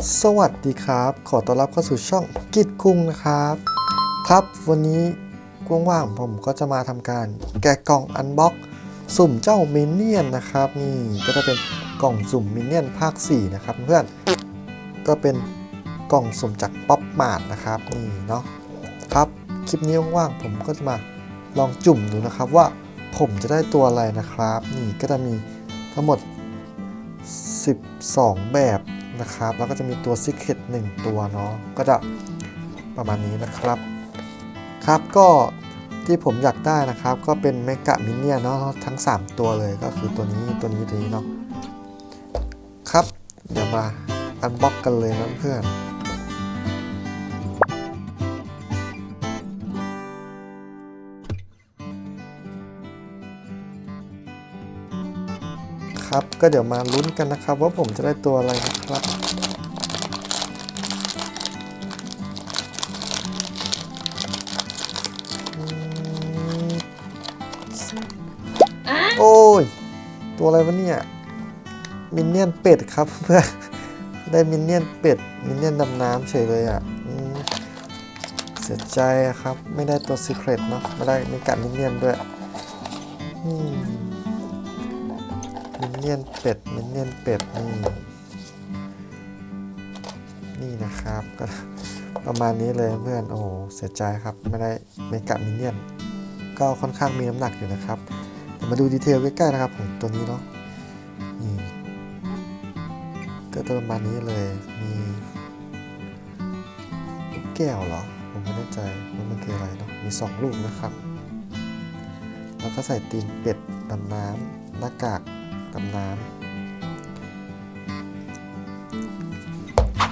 สวัสดีครับ ขอต้อนรับเข้าสู่ช่องกิดคุงนะครับ ครับวันนี้ว่างๆผมก็จะมาทำการแกะกล่องอันบ็อกสุ่มเจ้ามินเนี่ยนนะครับ นี่ก็จะเป็นกล่องสุ่มมินเนี่ยนภาค 4 นะครับเพื่อนก็เป็นกล่องสุ่มจากป๊อปมาดนะครับนี่เนาะครับคลิปนี้ว่างๆผมก็จะมาลองจุ่มดูนะครับว่าผมจะได้ตัวอะไรนะครับ นี่ก็จะมีทั้งหมด 12 แบบ นะครับ แล้วก็จะมีตัว Secret 1ตัวเนาะก็จะประมาณนี้นะครับ ครับก็ที่ผมอยากได้นะครับ ก็เป็นเมกะมินเนี่ยเนาะทั้ง 3 ตัวเลยก็คือตัวนี้ตัวนี้ตัวนี้เนาะครับ เดี๋ยวมาอันบ็อกกันเลยนะเพื่อน ครับ ก็เดี๋ยวมาลุ้นกันนะครับ ว่าผมจะได้ตัวอะไรนะครับอืมโอ้ย ตัวอะไรวะเนี่ย มินเนี่ยนเป็ดครับเพื่อนได้มินเนี่ยนเป็ด มินเนี่ยนดำน้ำเฉยเลยอะอืมเสียใจอะครับ ไม่ได้ตัวซีเครตเนาะไม่ได้มีกัดมินเนี่ยนด้วย อืม มินเนี่ยนเป็ดมินเนี่ยนเป็ดนี่นี่นะครับก็ประมาณนี้เลยเพื่อนโอ้โหเสียใจครับไม่ได้เมกะมินเนี่ยนก็ค่อนข้างมีน้ำหนักอยู่นะครับมาดูดีเทลใกล้ๆนะครับผมตัวนี้เนาะนี่ก็จะประมาณนี้เลยมีลูกแก้วเหรอผมไม่แน่ใจว่ามันคืออะไรเนาะมีสองลูกนะครับ แล้วก็ใส่ตีนเป็ดดำน้ำหน้ากาก ดำน้ำ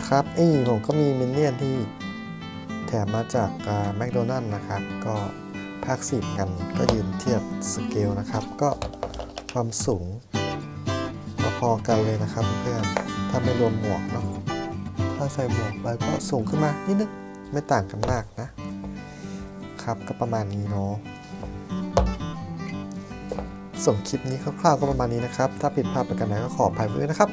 ครับเอ้ผมก็มีมินเนี่ยนที่แถมมาจากแมคโดนัลล์นะครับ ก็ภาคสิบกันก็ยืนเทียบสเกลนะครับ ก็ความสูงพอๆกันเลยนะครับเพื่อนถ้าไม่รวมหมวกเนาะถ้าใส่หมวกไปก็สูงขึ้นมานิดนึงไม่ต่างกันมากนะครับก็ประมาณนี้เนาะ ส่วนคลิปนี้คร่าวๆก็ประมาณนี้นะครับ ถ้าผิดพลาดประการใดก็ขออภัยด้วยนะครับ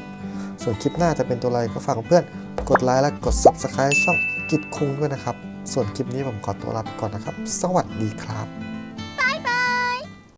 ส่วนคลิปหน้าจะเป็นตัวอะไรก็ฝากเพื่อนกดไลค์และกด Subscribe ช่องกิจคุงด้วยนะครับ ส่วนคลิปนี้ผมขอตัวลาไปก่อนนะครับ สวัสดีครับ